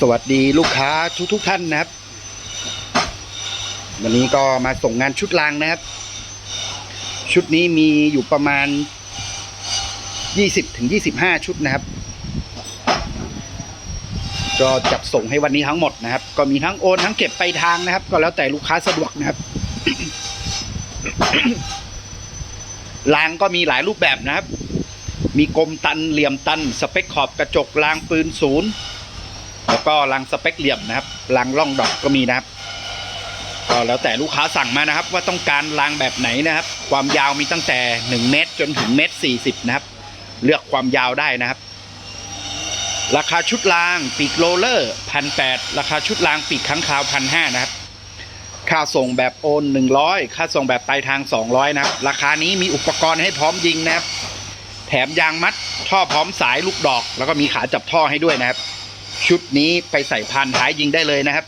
สวัสดีลูกค้าทุกทุกท่านนะครับ วันนี้ก็มาส่งงานชุดรางนะครับ ชุดนี้มีอยู่ประมาณ 20ถึง25 ชุดนะครับ ก็จัดส่งให้วันนี้ทั้งหมดนะครับ ก็มีทั้งโอนทั้งเก็บไปทางนะครับ ก็แล้วแต่ลูกค้าสะดวกนะครับรางก็มีหลายรูปแบบนะครับ มีกลมตันเหลี่ยมตัน สเปคขอบกระจกรางปืนศูนย์ แล้วก็รางสเปคเหลี่ยมนะครับรางล่องดอกก็มีนะครับก็แล้วแต่ลูกค้าสั่งมานะครับ ว่าต้องการรางแบบไหนนะครับ ความยาวมีตั้งแต่ 1 เมตรจนถึงเมตร40นะครับ เลือกความยาวได้นะครับ ราคาชุดรางปีกโรลเลอร์พันแราคาชุดรางปีกค้างคาวพันห้านะครับ ค่าส่งแบบโอน100ค่าส่งแบบปลายทาง200นะครับ ราคานี้มีอุปกรณ์ให้พร้อมยิงนะครับ แถมยางมัดท่อพร้อมสายลูกดอก แล้วก็มีขาจับท่อให้ด้วยนะครับ ชุดนี้ไปใส่พานท้ายยิงได้เลยนะครับ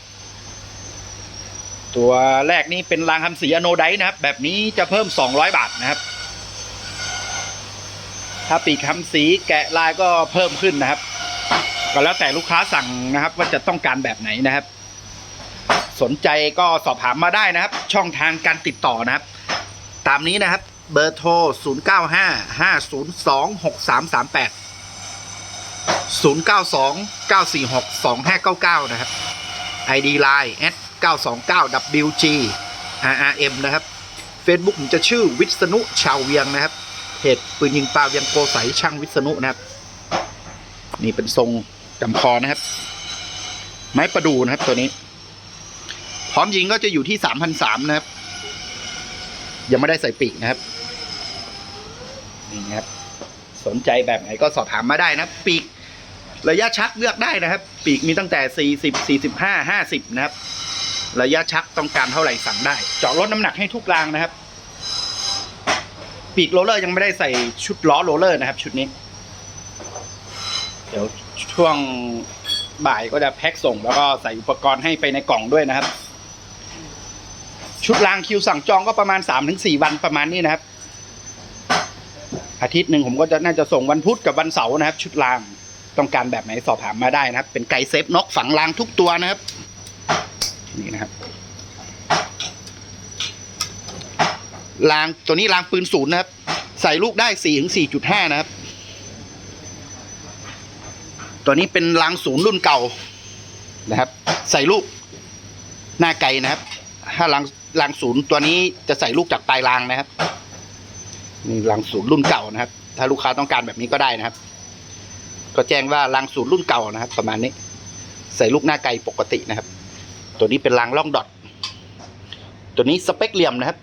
ตัวแรกนี่เป็นรางทำสีอโนไดนะครับ แบบนี้จะเพิ่ม 200 บาทนะครับ ถ้าปีกทำสีแกะลายก็เพิ่มขึ้นนะครับก็แล้วแต่ลูกค้าสั่งนะครับ ว่าจะต้องการแบบไหนนะครับ สนใจก็สอบถามมาได้นะครับ ช่องทางการติดต่อนะครับ ตามนี้นะครับ เบอร์โทร 0 9 5 0929462599 นะครับ ID Line at 929 WG RRM นะครับ Facebook ผมจะชื่อวิษณุชาวเวียงนะครับเพจปืนยิงปลาเวียงโกใสช่างวิษณุนะครับ นี่เป็นทรงจำคอนะครับ ไม้ประดูนะครับตัวนี้ พร้อมยิงก็จะอยู่ที่3,003นะครับ ยังไม่ได้ใส่ปีกนะครับ นี่นะครับ สนใจแบบไหนก็สอบถามมาได้นะ ปีก ระยะชักเลือกได้นะครับ ปีกมีตั้งแต่ 40 45 50 นะครับ ระยะชักต้องการเท่าไหร่สั่งได้ เจาะลดน้ำหนักให้ทุกรางนะครับ ปีกโรลเลอร์ยังไม่ได้ใส่ชุดล้อโรลเลอร์นะครับ ชุดนี้ เดี๋ยวช่วงบ่ายก็จะแพ็คส่ง แล้วก็ใส่อุปกรณ์ให้ไปในกล่องด้วยนะครับ ชุดรางคิวสั่งจองก็ประมาณ 3-4 วันประมาณนี้นะครับ อาทิตย์หนึ่งผมก็จะน่าจะส่งวันพุธกับวันเสาร์นะครับ ชุดราง ต้องการแบบไหนสอบถามมาได้นะครับ เป็นไก่เซฟนกฝังรางทุกตัวนะครับ นี่นะครับรางตัวนี้รางปืนศูนย์นะครับ ใส่ลูกได้สี่ถึงสี่จุดห้านะครับ ตัวนี้เป็นรางศูนย์รุ่นเก่านะครับ ใส่ลูกหน้าไกลนะครับ ถ้ารางรางศูนย์ตัวนี้จะใส่ลูกจากปลายรางนะครับนี่รางศูนย์รุ่นเก่านะครับ ถ้าลูกค้าต้องการแบบนี้ก็ได้นะครับ ก็แจ้งว่ารางศูนย์รุ่นเก่านะครับ ประมาณนี้ ใส่ลูกหน้าไกลปกตินะครับ ตัวนี้เป็นรางล่องดอทตัวนี้สเปคเหลี่ยมนะครับ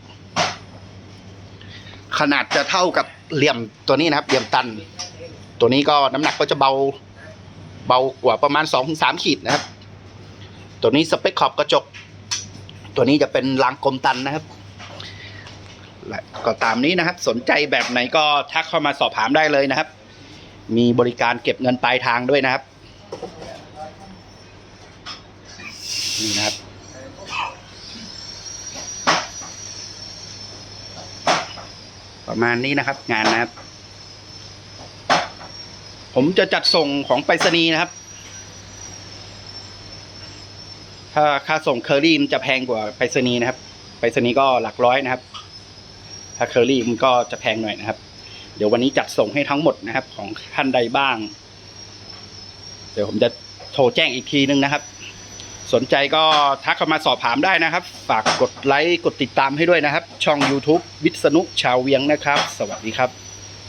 ขนาดจะเท่ากับเหลี่ยมตัวนี้นะครับ เหลี่ยมตัน ตัวนี้ก็น้ำหนักก็จะเบาเบากว่าประมาณ2อถึงขีดนะครับ ตัวนี้สเปคขอบกระจก ตัวนี้จะเป็นรางกลมตันนะครับก็ตามนี้นะครับ สนใจแบบไหนก็ทักเข้ามาสอบถามได้เลยนะครับ มีบริการเก็บเงินปลายทางด้วยนะครับ นี่นะครับ ประมาณนี้นะครับ งานนะครับ ผมจะจัดส่งของไปรษณีย์นะครับ ถ้าค่าส่งเคอรี่มันจะแพงกว่าไปรษณีย์นะครับ ไปรษณีย์ก็หลักร้อยนะครับ ถ้าเคอรี่มันก็จะแพงหน่อยนะครับ เดี๋ยววันนี้จัดส่งให้ทั้งหมดนะครับ ของท่านใดบ้าง เดี๋ยวผมจะโทรแจ้งอีกทีนึงนะครับ สนใจก็ทักเข้ามาสอบถามได้นะครับ ฝากกดไลค์กดติดตามให้ด้วยนะครับ ช่อง YouTube วิษณุชาวเวียงนะครับ สวัสดีครับ